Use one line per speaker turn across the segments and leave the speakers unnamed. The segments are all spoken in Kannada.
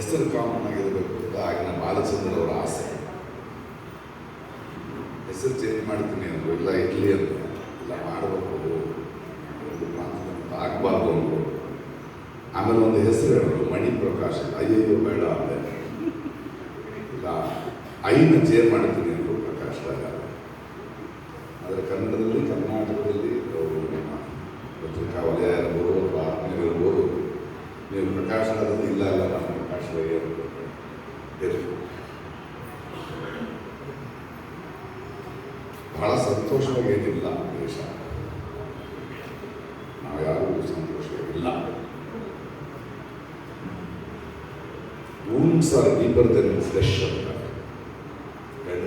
ಹೆಸರು ಕಾಮನ್ ಆಗಿರಬೇಕು. ಅಂತ ಆಗಿನ ಬಾಲಚಂದ್ರ ಅವರ ಆಸೆ. ಹೆಸರು ಚೇಂಜ್ ಮಾಡ್ತೀನಿ ಅಂದರು, ಇಲ್ಲ ಇರಲಿ ಅಂತ. ಇಲ್ಲ ಮಾಡಬೇಕು. ಒಂದು ಆಗಬಾರ್ದು ಅಂದರು. ಆಮೇಲೆ ಒಂದು ಹೆಸರು ಹೇಳಿದ್ರು ಮಣಿ ಪ್ರಕಾಶ್ ಅಯ್ಯಯ್ಯೋ, ಬೇಡ ಅಂದೆ. ಇಲ್ಲ, ಐನ ಚೇಂಜ್ ಮಾಡ್ತೀನಿ ಅಂದರು ಪ್ರಕಾಶ್ ರಾಜ ಆದರೆ ಕನ್ನಡದಲ್ಲಿ ಕರ್ನಾಟಕದಲ್ಲಿ ಅವರು ನಮ್ಮ ಪತ್ರಿಕಾ ವಲಯ ಇರ್ಬೋದು ಅಥವಾ ಆತ್ಮೀಯರು ಇರ್ಬೋದು ನೀವು ಪ್ರಕಾಶ್ ರಾಜಲ್ಲಿ ಇಲ್ಲ ಇಲ್ಲ ನಾನು ಪ್ರಕಾಶ್ ರೈ ಅಂತ ಇರಲಿ ಬಹಳ ಸಂತೋಷವಾಗಿ ದೇಶ. ನಾವು ಯಾರೂ ಸಂತೋಷವಾಗಿಲ್ಲ. Rooms are deeper than fresh ಅಂತ.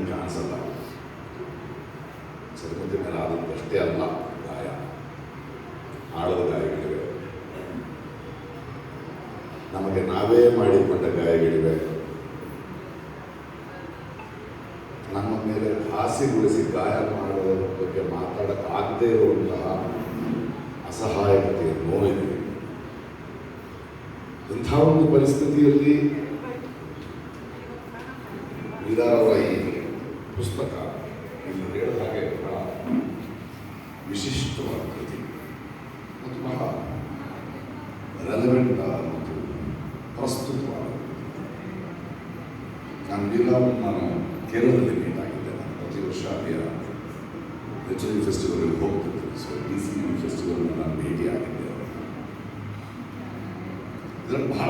ಕಾಣಿಸಲ್ಲ. ಚರ್ಮದ ಮೇಲೆ ಆದದ್ದಷ್ಟೇ ಅಲ್ಲ, ಗಾಯ. ಆಳದ ಗಾಯಗಳಿವೆ. ನಮಗೆ ನಾವೇ ಮಾಡಿಕೊಂಡ ಗಾಯಗಳಿವೆ. ನಮ್ಮ ಮೇಲೆ ಹಾಸಿಗೊಳಿಸಿ ಗಾಯ ಬಗ್ಗೆ ಮಾತಾಡಕ್ಕಾಗದೇ ಇರುವಂತಹ ಅಸಹಾಯಕತೆ ನೋವಿದೆ. ಇಂಥ ಒಂದು ಪರಿಸ್ಥಿತಿಯಲ್ಲಿ ವೀರಾರವರ ಈ ಪುಸ್ತಕ ಇಲ್ಲಿ ಹೇಳಿದ ಹಾಗೆ ಬಹಳ ವಿಶಿಷ್ಟವಾದ ಕೃತಿ ಮತ್ತು ಬಹಳ ರೆಲೆವೆಂಟ್ ಮತ್ತು ಪ್ರಸ್ತುತವಾದ ನಾನು ವೀರಾವನ್ನು ನಾನು ಕೇರಳದಲ್ಲಿ ಮೀಟ್ ಆಗಿದ್ದೆ ನಾನು ಪ್ರತಿ ವರ್ಷ ಅಲ್ಲಿಯ ಲಿಟರರಿ ಫೆಸ್ಟಿವಲ್ಗೆ ಹೋಗ್ತಿದ್ದೆ ಸೊ ಈ ಸಿ ಫೆಸ್ಟಿವಲ್ನ ಭೇಟಿ ಆಗಿದ್ದೆ ಬಹಳ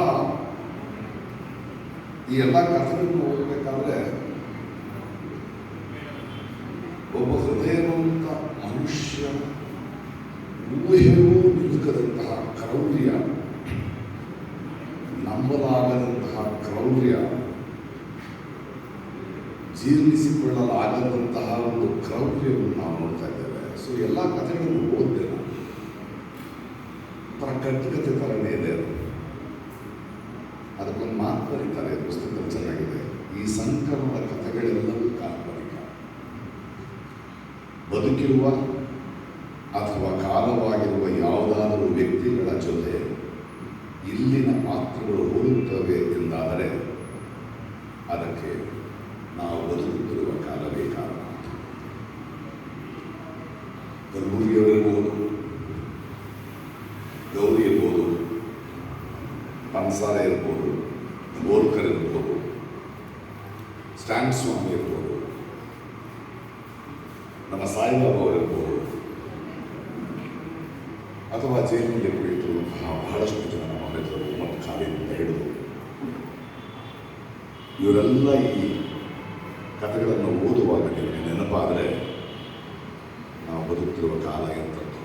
ಈ ಎಲ್ಲ ಕಥೆಗಳನ್ನು ಓದಬೇಕಾದ್ರೆ ಒಬ್ಬ ಹೃದಯವಂತ ಮನುಷ್ಯ ಊಹೆಗೂ ನಿಲುಕದಂತಹ ಕ್ರೌರ್ಯ, ನಂಬಲಾಗದಂತಹ ಕ್ರೌರ್ಯ ಜೀರ್ಣಿಸಿಕೊಳ್ಳಲಾಗದಂತಹ ಒಂದು ಕ್ರೌರ್ಯವನ್ನು ನಾವು ನೋಡ್ತಾ ಇದ್ದೇವೆ. ಸೊ ಎಲ್ಲ ಕಥೆಗಳನ್ನು ಓದಿದೆ ಒಂಥರ ಕಟ್ಟಿಕತೆ ಥರನೇ ಇದೆ ಅದು. ಅದಕ್ಕೊಂದು ಮಾತು ಬರೀತಾರೆ ಪುಸ್ತಕ ಚೆನ್ನಾಗಿದೆ. ಈ ಸಂಕ್ರಮದ ಕಥೆಗಳೆಲ್ಲವೂ ಕಾಲ್ಪನಿಕ. ಬದುಕಿರುವ ಅಥವಾ ಕಾಲವಾಗಿರುವ ಯಾವುದಾದರೂ ವ್ಯಕ್ತಿಗಳ ಜೊತೆ ಇಲ್ಲಿನ ಪಾತ್ರಗಳು ಹೋಲುತ್ತವೆ ಎಂದಾದರೆ, ಅದಕ್ಕೆ ನಾವು ಬದುಕುತ್ತಿರುವ ಕಾಲವೇ ಕಾರಣ. ಕಲಬುರಗಿಯವರಿರ್ಬೋದು ಗೌರಿ ಇರ್ಬೋದು ಪನ್ಸಾರ ಇರ್ಬೋದು ಬೋರ್ಕರ್ ಇರ್ಬೋದು ಸ್ಟ್ಯಾಂಡ್ ಸ್ವಾಮಿ ಇರ್ಬೋದು, ನಮ್ಮ ಸಾಯಿಬಾಬಾ ಅವರಿರ್ಬೋದು ಅಥವಾ ಜೈಲಿನಲ್ಲಿ ಕುಳಿತಿರುವಂತಹ ಬಹಳಷ್ಟು ಜನ ನಮ್ಮ ಮಿತ್ರರು ಮತ್ತು ಕಾಲಿನಿಂದ ಹಿಡಿದು. ಇವರೆಲ್ಲ ಈ ಕಥೆಗಳನ್ನು ಓದುವಾಗ ನಿಮಗೆ ನೆನಪಾದರೆ ನಾವು ಬದುಕುತ್ತಿರುವ ಕಾಲ ಗೊತ್ತಾಗುತ್ತೆ.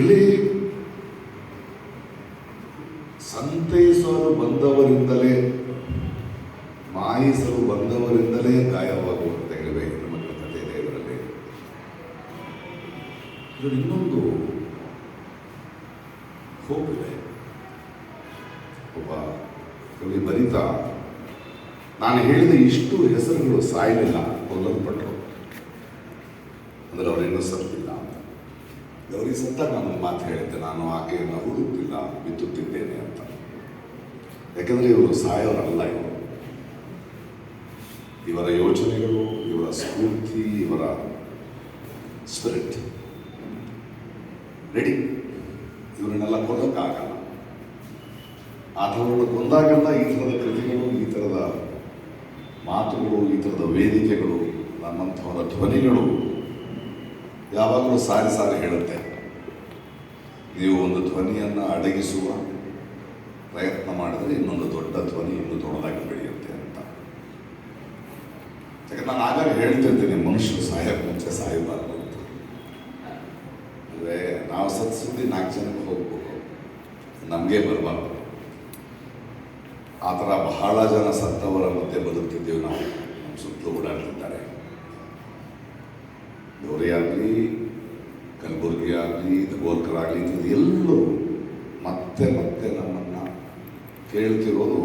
ಇಲ್ಲಿ ಸಂತೈಸಲು ಬಂದವರಿಂದಲೇ, ಮಾಯಿಸಲು ಬಂದವರಿಂದಲೇ ಗಾಯವಾಗುವಂತ ಹೇಳಿವೆ ನಮ್ಮ ಕಥೆ ಇದೆ ಇದರಲ್ಲಿ. ಇದರಲ್ಲಿ ಇನ್ನೊಂದು ಹೋಪ್ ಒಬ್ಬ ಕವಿ ಬರಿತ ನಾನು ಹೇಳಿದ ಇಷ್ಟು ಹೆಸರುಗಳು ಸಾಯಲಿಲ್ಲ ಕೊಲ್ಲಲ್ಪಟ್ಟರು ಅಂದರೆ ಅವರೇನು ಸತ್ತಿಲ್ಲ ಗೌರಿ ಸತ್ತಾಗ ನಾನು ಮಾತು ಹೇಳಿದ್ದೆ, ನಾನು ಆಕೆಯನ್ನು ಹುಡುಕ್ತಿಲ್ಲ, ಬಿತ್ತುತ್ತಿದ್ದೇನೆ ಅಂತ. ಯಾಕಂದರೆ ಇವರು ಸಾಯೋರಲ್ಲ ಇವರು. ಇವರ ಯೋಚನೆಗಳು, ಇವರ ಸ್ಫೂರ್ತಿ, ಇವರ ಸ್ಪಿರಿಟ್ ರೆಡಿ ಇವರನ್ನೆಲ್ಲ ಕೊಲ್ಲಕ್ಕಾಗಲ್ಲ. ಆತನನ್ನು ಕೊಂದಾಗೆಲ್ಲ ಈ ಥರದ ಕೃತಿಗಳು, ಈ ಥರದ ಮಾತುಗಳು, ಈ ಥರದ ವೇದಿಕೆಗಳು, ನಮ್ಮಂಥವರ ಧ್ವನಿಗಳು ಯಾವಾಗಲೂ ಸಾರಿ ಸಾರಿ ಹೇಳುತ್ತೆ. ನೀವು ಒಂದು ಧ್ವನಿಯನ್ನು ಅಡಗಿಸುವ ಪ್ರಯತ್ನ ಮಾಡಿದರೆ ಇನ್ನೊಂದು ದೊಡ್ಡ ಧ್ವನಿ ಇನ್ನೂ ದೊಡ್ಡದಾಗಿ ಬೆಳೆಯುತ್ತೆ ಅಂತ. ಯಾಕಂದ್ರೆ ನಾನು ಆಗಾಗ ಹೇಳ್ತಿರ್ತೀನಿ, ಮನುಷ್ಯರು ಸಾಯಕ್ಕೆ ಮುಂಚೆ ಸಾಯಬಾರದು ಅಂತ. ಅಂದರೆ ನಾವು ಸತ್ಸುದ್ದಿ ನಾಲ್ಕು ಜನಕ್ಕೆ ಹೋಗ್ಬೇಕು ನಮಗೆ ಬರಬಾರ್ದು. ಆ ಥರ ಬಹಳ ಜನ ಸತ್ತವರ ಮಧ್ಯೆ ಬದುಕ್ತಿದ್ದೇವೆ ನಾವು. ನಮ್ಮ ಸುತ್ತಲೂ ಓಡಾಡ್ತಿದ್ದಾರೆ. ಗೌರಿ ಆಗಲಿ, ಕಲಬುರಗಿ ಆಗಲಿ, ಇದು ಎಲ್ಲರೂ ಮತ್ತೆ ಮತ್ತೆ ನಮ್ಮನ್ನು ಕೇಳ್ತಿರೋದು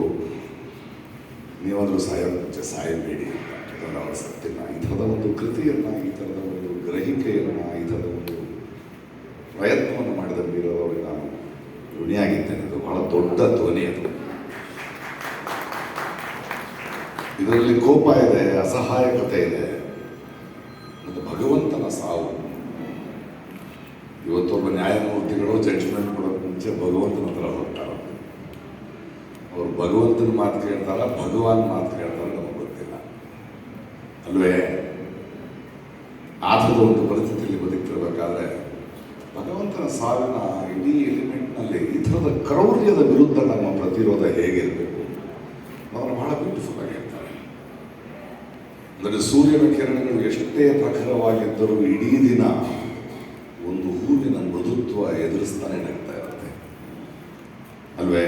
ನೀವಾದರೂ ಸಾಯೋ ಮುಂಚೆ ಸಾಯಬೇಡಿ ಅಂತ. ಅವರ ಸತ್ತಿನ ಈ ಥರದ ಒಂದು ಕೃತಿಯನ್ನು, ಈ ಥರದ ಒಂದು ಗ್ರಹಿಕೆಯನ್ನು, ಈ ಥರದ ಒಂದು ಪ್ರಯತ್ನವನ್ನು ಮಾಡಿದ ಋಣಿಯಾಗಿದ್ದೇನೆ. ಅದು ಬಹಳ ದೊಡ್ಡ ಧ್ವನಿ ಅದು. ಇದರಲ್ಲಿ ಕೋಪ ಇದೆ, ಅಸಹಾಯಕತೆ ಇದೆ. ಮತ್ತು ಭಗವಂತನ ಸಾವು. ಇವತ್ತೊಬ್ಬ ನ್ಯಾಯಮೂರ್ತಿಗಳು ಜಡ್ಜ್ಮೆಂಟ್ ಕೊಡೋಕೆ ಮುಂಚೆ ಭಗವಂತನ ಹತ್ರ ಹೋಗ್ತಾರೆ. ಅವರು ಭಗವಂತನ ಮಾತು ಕೇಳ್ತಾರ, ಭಗವಾನ್ ಮಾತು ಕೇಳ್ತಾರ ನಮಗೆ ಗೊತ್ತಿಲ್ಲ. ಅಲ್ವೇ? ಆ ಥರದ ಒಂದು ಪರಿಸ್ಥಿತಿಯಲ್ಲಿ ಬದುಕ್ತಿರ್ಬೇಕಾದ್ರೆ ಭಗವಂತನ ಸಾವಿನ ಇಡೀ ಎಲಿಮೆಂಟ್ನಲ್ಲಿ ಈ ಥರದ ಕ್ರೌರ್ಯದ ವಿರುದ್ಧ ನಮ್ಮ ಪ್ರತಿರೋಧ ಹೇಗಿರಬೇಕು ಅದನ್ನು ಬಹಳ ಬ್ಯೂಟಿಫುಲ್ ಆಗಿ ಹೇಳ್ತಾರೆ ಅಂದರೆ ಸೂರ್ಯನ ಕಿರಣಗಳು ಎಷ್ಟೇ ಪ್ರಖರವಾಗಿದ್ದರೂ ಇಡೀ ದಿನ ಒಂದು ಹೂವಿನ ಮೃದುತ್ವ ಎದುರಿಸ್ತಾನೆ ನಗ್ತಾ ಇರುತ್ತೆ. ಅಲ್ವೇ,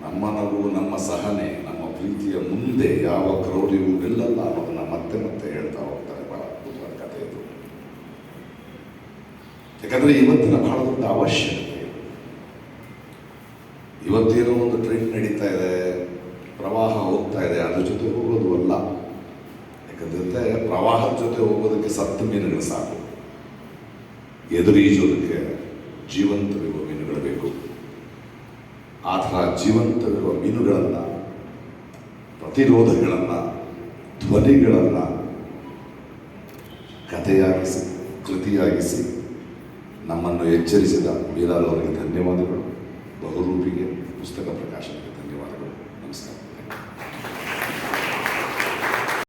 ನಮ್ಮ ನಗು, ನಮ್ಮ ಸಹನೆ, ನಮ್ಮ ಪ್ರೀತಿಯ ಮುಂದೆ ಯಾವ ಕ್ರೌರ್ಯವೂ ನಿಲ್ಲಲ್ಲ ಅನ್ನೋದನ್ನ ಮತ್ತೆ ಮತ್ತೆ ಹೇಳ್ತಾ ಹೋಗ್ತಾರೆ. ಬಹಳ ಅದ್ಭುತವಾದ ಕಥೆ ಇದು. ಯಾಕಂದರೆ ಇವತ್ತಿನ ಬಹಳ ದೊಡ್ಡ ಅವಶ್ಯಕತೆ. ಇವತ್ತೇನೋ ಒಂದು ಟ್ರೆಂಡ್ ನಡೀತಾ ಇದೆ, ಪ್ರವಾಹ ಹೋಗ್ತಾ ಇದೆ, ಅದ್ರ ಜೊತೆ ಹೋಗೋದು ಅಲ್ಲ. ಯಾಕಂದ್ರೆ ಪ್ರವಾಹದ ಜೊತೆ ಹೋಗೋದಕ್ಕೆ ಸತ್ತು ಮೀನುಗಳು ಸಾಕು. ಎದುರೀಜೋದಕ್ಕೆ ಜೀವಂತವಿರುವ ಮೀನುಗಳು ಬೇಕು. ಆ ಥರ ಜೀವಂತವಿರುವ ಮೀನುಗಳನ್ನು, ಪ್ರತಿರೋಧಗಳನ್ನು, ಧ್ವನಿಗಳನ್ನು ಕಥೆಯಾಗಿಸಿ, ಕೃತಿಯಾಗಿಸಿ ನಮ್ಮನ್ನು ಎಚ್ಚರಿಸಿದ ಮೀರಾಲ್ ಧನ್ಯವಾದಗಳು. ಬಹುರೂಪಿಗೆ ಪುಸ್ತಕ ಪ್ರಕಾಶನಕ್ಕೆ